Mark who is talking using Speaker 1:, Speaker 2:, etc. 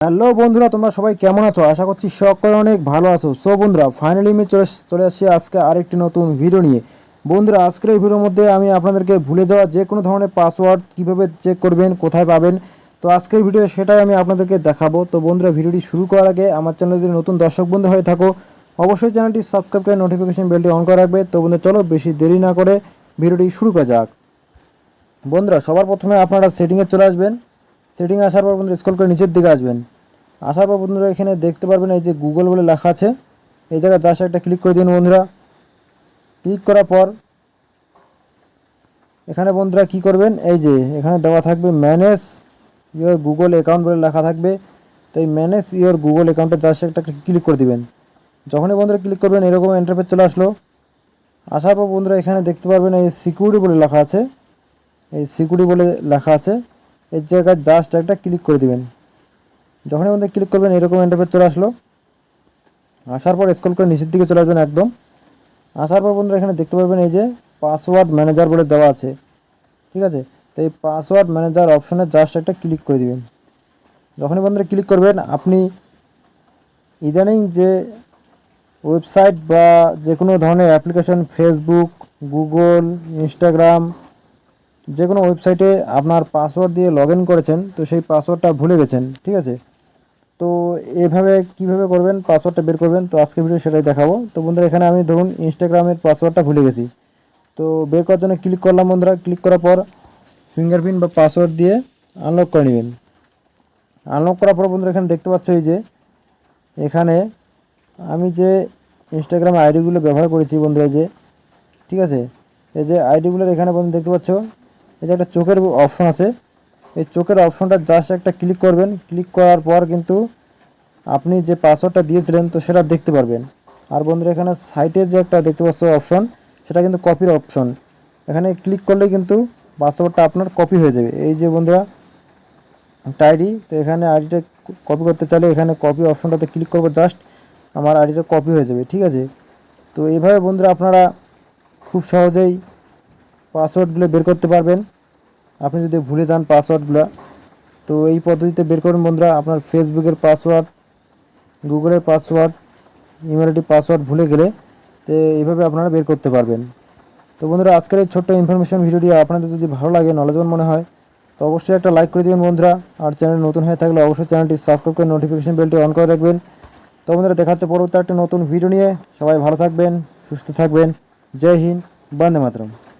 Speaker 1: Hello বন্ধুরা, তোমরা সবাই কেমন আছো? আশা করছি সকলে অনেক ভালো আছো। সো বন্ধুরা ফাইনালি আমি চলে চলে আসছি আজকে আরেকটি নতুন ভিডিও নিয়ে। বন্ধুরা, আজকের এই ভিডিওর মধ্যে আমি আপনাদেরকে ভুলে যাওয়া যে কোনো ধরনের পাসওয়ার্ড কীভাবে চেক করবেন, কোথায় পাবেন, তো আজকের ভিডিও সেটাই আমি আপনাদেরকে দেখাবো। তো বন্ধুরা ভিডিওটি শুরু করার আগে আমার চ্যানেল যদি নতুন দর্শক বন্ধু হয়ে থাকো, অবশ্যই চ্যানেলটি সাবস্ক্রাইব করে নোটিফিকেশন বেলটি অন করে রাখবে। তো বন্ধুরা, চলো বেশি দেরি না করে ভিডিওটি শুরু করা যাক। বন্ধুরা, সবার প্রথমে আপনারা সেটিংয়ে চলে আসবেন। সেটিংয়ে আসার পর বন্ধুরা স্ক্রল করে নিচের দিকে আসবেন। আসার পর বন্ধুরা এখানে দেখতে পারবেন এই যে গুগল বলে লেখা আছে। এই জায়গায় জাস্ট একটা ক্লিক করে দিন বন্ধুরা। ক্লিক করার পর এখানে বন্ধুরা কি করবেন? এই যে এখানে দেওয়া থাকবে ম্যানেজ ইওর গুগল অ্যাকাউন্ট বলে লেখা থাকবে। তো এই ম্যানেজ ইওর গুগল অ্যাকাউন্টে জাস্ট একটা ক্লিক করে দিবেন। যখনই বন্ধুরা ক্লিক করবেন, এরকম ইন্টারফেস চলে আসলো। আসার পর বন্ধুরা এখানে দেখতে পারবেন এই সিকিউরিটি বলে লেখা আছে। এই সিকিউরিটি বলে লেখা আছে। এই জায়গায় জাস্ট একটা ক্লিক করে দিবেন। যখনই বন্ধু ক্লিক করবেন, এরকম ইন্টারফেস চলে আসলো। আসার পর স্ক্রল করে নিচের দিকে চলে আসবেন একদম। আসার পর বন্ধুরা এখানে দেখতে পারবেন এই যে পাসওয়ার্ড ম্যানেজার বলে দেওয়া আছে। ঠিক আছে? তো এই পাসওয়ার্ড ম্যানেজার অপশনে জাস্ট একটা ক্লিক করে দিবেন। যখনই বন্ধুরা ক্লিক করবেন, আপনি ইদানিং যে ওয়েবসাইট বা যে কোনো ধরনের অ্যাপ্লিকেশন ফেসবুক গুগল ইনস্টাগ্রাম যে কোনো ওয়েবসাইটে আপনার পাসওয়ার্ড দিয়ে লগ করেছেন, তো সেই পাসওয়ার্ডটা ভুলে গেছেন, ঠিক আছে? তো এভাবে কীভাবে করবেন পাসওয়ার্ডটা বের করবেন, তো আজকে ভিডিও সেটাই দেখাবো। তো বন্ধুরা, এখানে আমি ধরুন ইনস্টাগ্রামের পাসওয়ার্ডটা ভুলে গেছি। তো বের করার জন্য ক্লিক করলাম বন্ধুরা। ক্লিক করার পর ফিঙ্গারপ্রিন্ট বা পাসওয়ার্ড দিয়ে আনলক করে নেবেন। আনলক করার পর বন্ধুরা, এখানে দেখতে পাচ্ছ এই যে, এখানে আমি যে ইনস্টাগ্রাম আইডিগুলো ব্যবহার করেছি বন্ধুরা যে, ঠিক আছে? এই যে আইডিগুলোর এখানে বন্ধু দেখতে পাচ্ছ যে একটা চোখের অপশন আছে, এই চোখের অপশনটা জাস্ট একটা ক্লিক করবেন। ক্লিক করার পর কিন্তু আপনি যে পাসওয়ার্ডটা দিয়েছিলেন, তো সেটা দেখতে পারবেন। আর বন্ধুরা, এখানে সাইটে যে একটা দেখতে পাচ্ছ অপশন সেটা কিন্তু কপির অপশন এখানে ক্লিক করলেই কিন্তু পাসওয়ার্ডটা আপনার কপি হয়ে যাবে। এই যে বন্ধুরা, একটা আইডি তো এখানে আইডিটা কপি করতে চাইলে এখানে কপি অপশনটাতে ক্লিক করব জাস্ট আমার আইডিটা কপি হয়ে যাবে, ঠিক আছে? তো এইভাবে বন্ধুরা, আপনারা খুব সহজেই পাসওয়ার্ডগুলো বের করতে পারবেন। আপনি যদি ভুলে যান পাসওয়ার্ডগুলো, তো এই পদ্ধতিতে বের করুন বন্ধুরা, আপনার ফেসবুকের পাসওয়ার্ড, গুগলের পাসওয়ার্ড ইমেলটি পাসওয়ার্ড ভুলে গেলে, তো এইভাবে আপনারা বের করতে পারবেন। তো বন্ধুরা, আজকের এই ছোট্ট ইনফরমেশন ভিডিওটি আপনাদের যদি ভালো লাগে নলেজবান মনে হয়, তো অবশ্যই একটা লাইক করে দেবেন বন্ধুরা, আর চ্যানেল নতুন হয়ে থাকলে অবশ্যই চ্যানেলটি সাবস্ক্রাইব করে নোটিফিকেশন বেলটি অন করে রাখবেন। তো বন্ধুরা, দেখা হচ্ছে পরবর্তী একটা নতুন ভিডিও নিয়ে। সবাই ভালো থাকবেন, সুস্থ থাকবেন। জয় হিন্দ, বন্দে মাতরম।